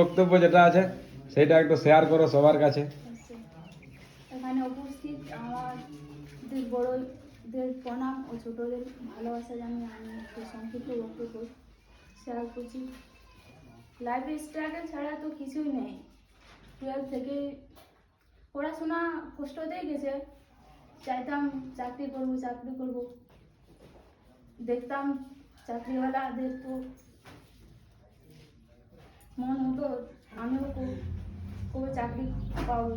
বক্তব্য যেটা আছে, সেটা একটু শেয়ার করো সবার কাছে। এখানে উপস্থিত আমাদের বড়দের প্রণাম ও ছোটদের ভালোবাসা জানিয়ে আমি একটু সংক্ষিপ্ত বক্তব্য শেয়ার করছি। লাইফ স্ট্রাগল ছাড়া তো কিছুই নেই। টুয়েলভ থেকে পড়াশোনা কষ্টতেই গেছে। চাইতাম চাকরি করব চাকরি করব। দেখতাম চাকরিওয়ালাদের তো মন হতো আমিও কবে চাকরি পাবো।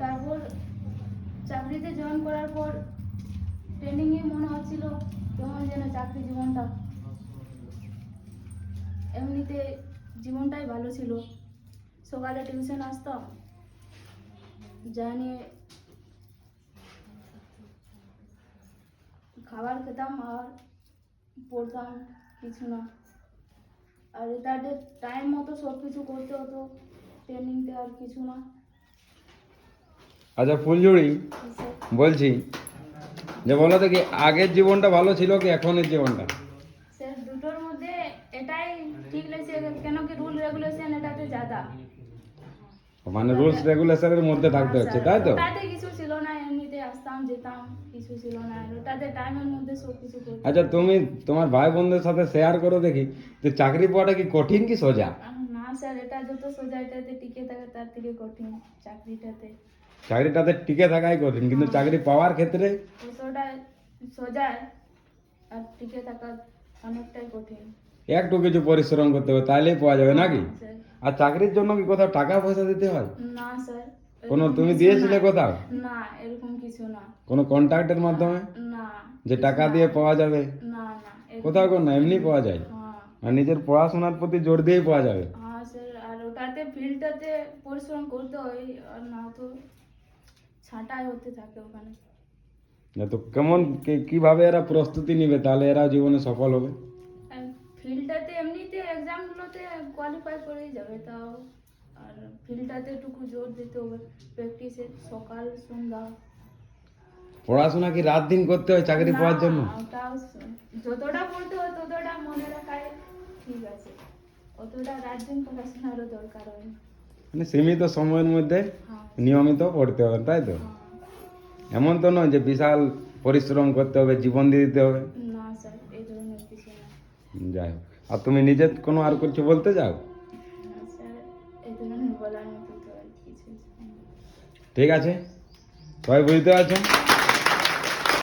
তারপর চাকরিতে জয়েন করার পর ট্রেনিংয়ে মনে হচ্ছিল কেমন যেন চাকরি জীবনটা। এমনিতে জীবনটাই ভালো ছিল। সকালে টিউশন আসতাম, যা নিয়ে খাবার খেতাম আর পড়তাম, কিছু না। আর তাদের টাইম মতো সব কিছু করতে হতো ট্রেনিংতে আর কিছু না। আচ্ছা ফুলঝুড়ি বলছি যে বলো তো কি আগের জীবনটা ভালো ছিল কি এখনের জীবনটা? স্যার দুটোর মধ্যে এটাই ঠিক লাগছে কেন কি রুল রেগুলেশন এটাতে জাদা মানে রুলস রেগুলেশনের মধ্যে থাকতে হচ্ছে তাই তো? কিছু ছিল না এমনিতে আসতাম যেতাম কিছু ছিল না আর টাইমের মধ্যে সব কিছু আচ্ছা তুমি তোমার ভাই বোনদের সাথে শেয়ার করো দেখি যে চাকরি পাওয়াটা কি কঠিন কি সোজা? না স্যার এটা যত সোজা এটাতে টিকে থাকে তার থেকে কঠিন চাকরিটাতে। চাকরিটাতে টিকে থাকাই কঠিন কিন্তু চাকরি পাওয়ার ক্ষেত্রে? অতটা সোজা আর টিকে থাকা অনেকটাই কঠিন। একটু কিছু পরিশ্রম করতে হবে তাইলেই পাওয়া যাবে নাকি? স্যার আর চাকরির জন্য কি কোথাও টাকা পয়সা দিতে হয়? না স্যার। কোনো তুমি দিয়েছিলে কোথাও? না এরকম কিছু না। কোনো কন্ট্রাক্টের মাধ্যমে? না যে টাকা দিয়ে পাওয়া যাবে? না না কোথাও কোনো না এমনি পাওয়া যায়? হ্যাঁ। আর নিজের পড়াশোনার প্রতি জোর দিয়েই পাওয়া যাবে? হ্যাঁ স্যার আর ওটাতে ফিল্ডটাতে পরিশ্রম করতে হয় আর না তো ছাঁটাই হতে থাকে ওখানে। না তো কেমন কীভাবে এরা প্রস্তুতি নিবে তাহলে এরা জীবনে সফল হবে আর ফিল্ডটাতে এমনিতে এক্সামগুলোতে কোয়ালিফাই করেই যাবে তাও। আর ফিল্ডটাতে একটু জোর দিতে হবে। প্র্যাকটিসে সকাল সন্ধ্যা। পড়াশোনা কি রাত দিন করতে হয় চাকরি পাওয়ার জন্য? যতটা পড়তে হয় ততটা মনে রাখায় ঠিক আছে। অতটা রাত দিন পড়াশোনারও দরকার হয় মানে সীমিত সময়ের মধ্যে হ্যাঁ। নিয়মিত পড়তে হবে তাই তো? হ্যাঁ। এমন তো নয় যে বিশাল পরিশ্রম করতে হবে জীবন দিয়ে দিতে হবে। না স্যার এই ধরনের কিছু না। যাই হোক। আর তুমি নিজে কোনো আর কিছু বলতে কিছু ঠিক আছে? সবাই বুঝতে পারছ?